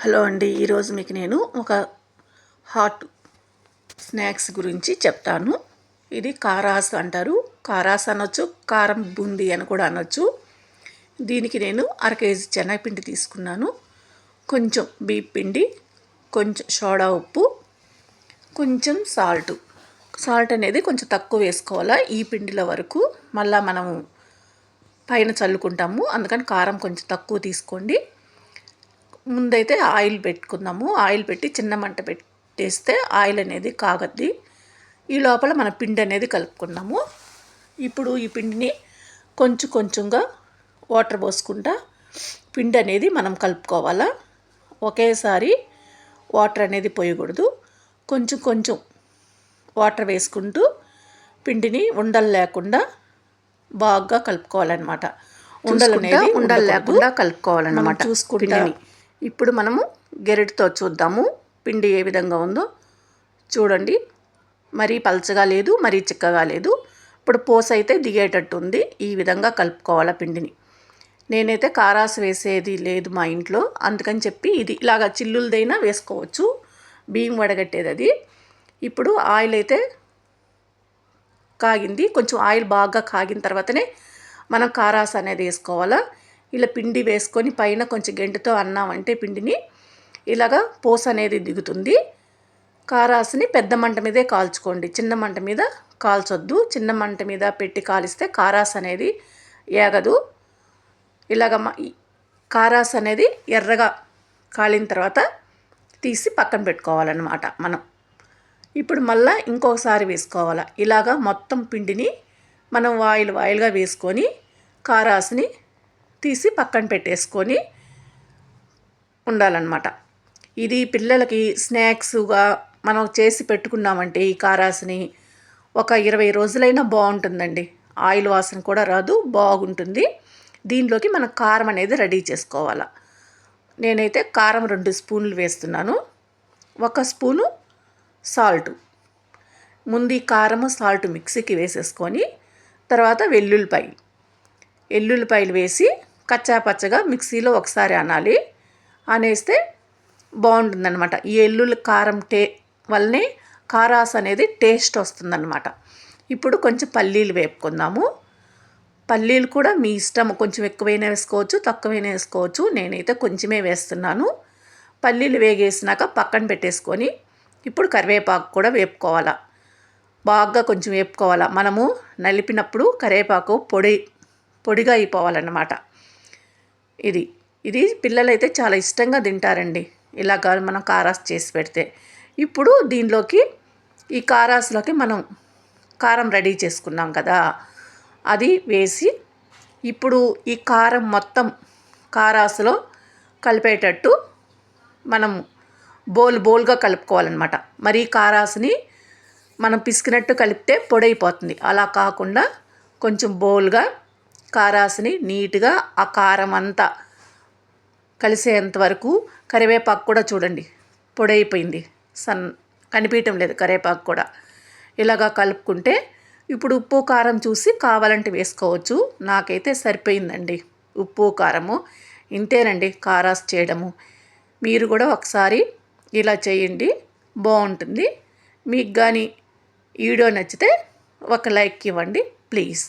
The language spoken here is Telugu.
హలో అండి ఈరోజు మీకు నేను ఒక హాట్ స్నాక్స్ గురించి చెప్తాను. ఇది కారాస్ అంటారు. కారాస్ అనొచ్చు కారం బూంది అని కూడా అనొచ్చు. దీనికి నేను అర కేజీ శనగపిండి తీసుకున్నాను. కొంచెం బీప్ పిండి కొంచెం సోడా ఉప్పు కొంచెం సాల్ట్. సాల్ట్ అనేది కొంచెం తక్కువ వేసుకోవాలా ఈ పిండిల వరకు. మళ్ళీ మనము పైన చల్లుకుంటాము అందుకని కారం కొంచెం తక్కువ తీసుకోండి. ముందైతే ఆయిల్ పెట్టుకుందాము. ఆయిల్ పెట్టి చిన్న మంట పెట్టేస్తే ఆయిల్ అనేది కాగద్ది. ఈ లోపల మన పిండి అనేది కలుపుకున్నాము ఇప్పుడు ఈ పిండిని కొంచెం కొంచెంగా వాటర్ పోసుకుంటా పిండి అనేది మనం కలుపుకోవాలా. ఒకేసారి వాటర్ అనేది పోయకూడదు. కొంచెం కొంచెం వాటర్ వేసుకుంటూ పిండిని ఉండలు లేకుండా బాగా కలుపుకోవాలన్నమాట. ఉండలు అనేది ఉండలు లేకుండా కలుపుకోవాలన్నమాట చూసుకుంటా ఇప్పుడు మనము గెరటితో చూద్దాము. పిండి ఏ విధంగా ఉందో చూడండి. మరీ పలచగా లేదు మరీ చిక్కగా లేదు. ఇప్పుడు పోస అయితే దిగేటట్టు ఉంది. ఈ విధంగా కలుపుకోవాలి పిండిని. నేనైతే కారాస్ వేసేది లేదు మా ఇంట్లో. అందుకని చెప్పి ఇది ఇలాగ చిల్లులదైనా వేసుకోవచ్చు. బియ్యం వడగట్టేది అది. ఇప్పుడు ఆయిల్ అయితే కాగింది. కొంచెం ఆయిల్ బాగా కాగిన తర్వాతనే మనం కారాస్ అనేది వేసుకోవాలా. ఇలా పిండి వేసుకొని పైన కొంచెం గెంటుతో అన్నామంటే పిండిని ఇలాగా పోస అనేది దిగుతుంది. కారాసుని పెద్ద మంట మీదే కాల్చుకోండి. చిన్న మంట మీద కాల్చొద్దు. చిన్న మంట మీద పెట్టి కాలిస్తే కారాస్ అనేది ఏగదు. ఇలాగ కారాస్ అనేది ఎర్రగా కాలిన తర్వాత తీసి పక్కన పెట్టుకోవాలన్నమాట మనం. ఇప్పుడు మళ్ళీ ఇంకొకసారి వేసుకోవాలి? ఇలాగా మొత్తం పిండిని మనం వాయిల్ వాయిల్గా వేసుకొని కారాసుని తీసి పక్కన పెట్టేసుకొని ఉండాలన్నమాట. ఇది పిల్లలకి స్నాక్స్గా మనం చేసి పెట్టుకున్నామంటే ఈ కారాస్ని ఒక ఇరవై రోజులైనా బాగుంటుందండి. ఆయిల్ వాసన కూడా రాదు బాగుంటుంది. దీనిలోకి మనం కారం అనేది రెడీ చేసుకోవాలి. నేనైతే కారం రెండు స్పూన్లు వేస్తున్నాను. ఒక స్పూను సాల్ట్. ముందు ఈ కారము సాల్ట్ మిక్సీకి వేసేసుకొని తర్వాత వెల్లుల్లిపాయలు ఎల్లుల్లిపాయలు వేసి కచ్చా పచ్చగా మిక్సీలో ఒకసారి అనాలి. అనేస్తే బాగుంటుందన్నమాట. ఈ ఎల్లుల్లి కారం టే వల్లనే కారాస్ అనేది టేస్ట్ వస్తుందన్నమాట. ఇప్పుడు కొంచెం పల్లీలు వేపుకుందాము. పల్లీలు కూడా మీ ఇష్టం కొంచెం ఎక్కువైనా వేసుకోవచ్చు తక్కువైనా వేసుకోవచ్చు. నేనైతే కొంచెమే వేస్తున్నాను. పల్లీలు వేగేసినాక పక్కన పెట్టేసుకొని ఇప్పుడు కరివేపాకు కూడా వేపుకోవాలా. బాగా కొంచెం వేపుకోవాలా. మనము నలిపినప్పుడు కరివేపాకు పొడి పొడిగా అయిపోవాలన్నమాట. ఇది ఇది పిల్లలైతే చాలా ఇష్టంగా తింటారండి. ఇలాగ మనం కారాస్ చేసి పెడితే. ఇప్పుడు దీనిలోకి ఈ కారాస్లోకి మనం కారం రెడీ చేసుకున్నాం కదా. అది వేసి ఇప్పుడు ఈ కారం మొత్తం కారాసులో కలిపేటట్టు మనం బోల్ బోల్గా కలుపుకోవాలన్నమాట. మరి కారాసుని మనం పిసికినట్టు కలిపితే పొడైపోతుంది అలా కాకుండా కొంచెం బోల్గా కారాసుని నీట్గా ఆ కారం అంతా కలిసేంత వరకు కరివేపాకు కూడా చూడండి పొడైపోయింది. సన్ కనిపించడం లేదు కరివేపాకు కూడా. ఇలాగా కలుపుకుంటే ఇప్పుడు ఉప్పు కారం చూసి కావాలంటే వేసుకోవచ్చు. నాకైతే సరిపోయిందండి ఉప్పు కారము. ఇంతేనండి కారాస్ చేయడము. మీరు కూడా ఒకసారి ఇలా చేయండి బాగుంటుంది. మీకు కానీ వీడియో నచ్చితే ఒక లైక్ ఇవ్వండి ప్లీజ్.